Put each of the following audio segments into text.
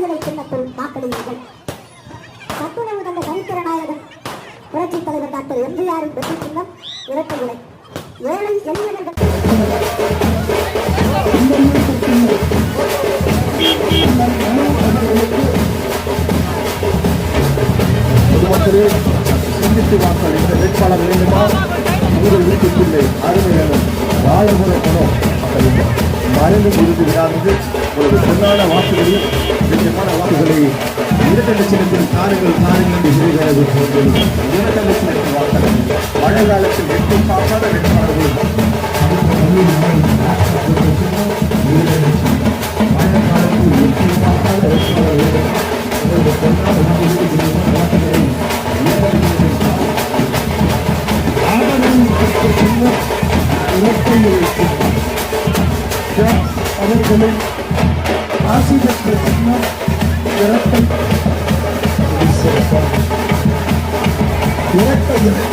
இலை சின்னத்தில் வாக்களியுங்கள். சத்துணவு தந்த சரித்திர நாயகன் புரட்சித் தலைவர் டாக்டர் எம்ஜிஆரின் வெற்றி சின்னம் இரட்டை இலை ஏழை எளியவர்கள் பொதுமக்களே சிந்தித்து வாக்களித்த வேட்பாளர் வேண்டுமா? உங்கள் வீட்டுக்குள்ளே அருமையான வாழமுறை பணம் மக்களின் மறைந்து இருந்து விடாதது. ஒரு பொன்னான வாக்குகளையும் நிச்சயமான வாக்குகளை இரட்டை லட்சத்தில் காருங்கள் காருங்கள் என்று சொல்கிறது போன்றது இரட்டை லட்சத்தில் வாக்கள் மழை காலத்தில் எட்டு காப்பாத வேட்பாளர்கள் அவர்களை ஆசி பெற்ற சின்னம் இரட்டை இரட்டை இலை.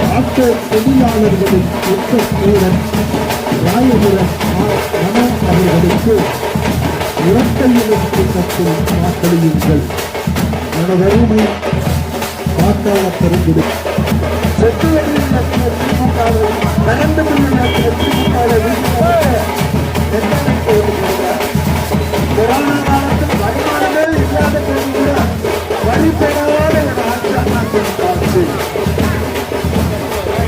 டாக்டர் தொழிலாளர்களின் ஒற்றக்கூடன் ராயபுரம் அவர்களுக்கு இரட்டையிலும் சின்னத்தில் வாக்களியுங்கள் எனதருமை வாக்காளர் பெருங்குடி